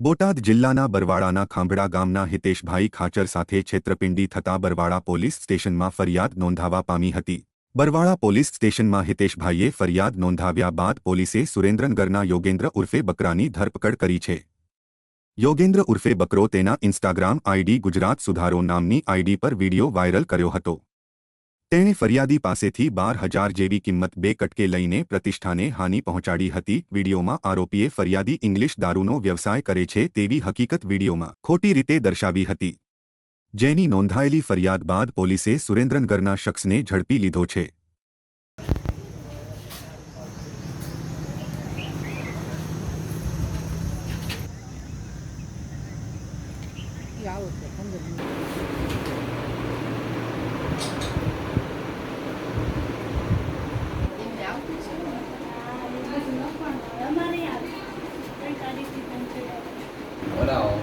બોટાદ જિલ્લાના બરવાડાના ખાંભડા ગામના હિતેશભાઈ ખાચર સાથે છેતરપિંડી થતા બરવાડા પોલીસ સ્ટેશનમાં ફરિયાદ નોંધાવા પામી હતી. બરવાડા પોલીસ સ્ટેશનમાં હિતેશભાઈએ ફરિયાદ નોંધાવ્યા બાદ પોલીસે સુરેન્દ્રનગરના યોગેન્દ્ર ઉર્ફે બકરાની ધરપકડ કરી છે. યોગેન્દ્ર ઉર્ફે બકરો તેના ઇન્સ્ટાગ્રામ આઈડી ગુજરાત સુધારો નામની આઈડી પર વિડિયો વાયરલ કર્યો હતો. તેણે ફરિયાદી પાસેથી બાર હજાર જેવી કિંમત બે કટકે લઈને પ્રતિષ્ઠાને હાનિ પહોંચાડી હતી. વિડીયોમાં આરોપીએ ફરિયાદી ઇંગ્લિશ દારૂનો વ્યવસાય કરે છે તેવી હકીકત વિડીયોમાં ખોટી રીતે દર્શાવી હતી. જેની નોંધાયેલી ફરિયાદ બાદ પોલીસે સુરેન્દ્રનગરના શખ્સને ઝડપી લીધો છે. આવો what else?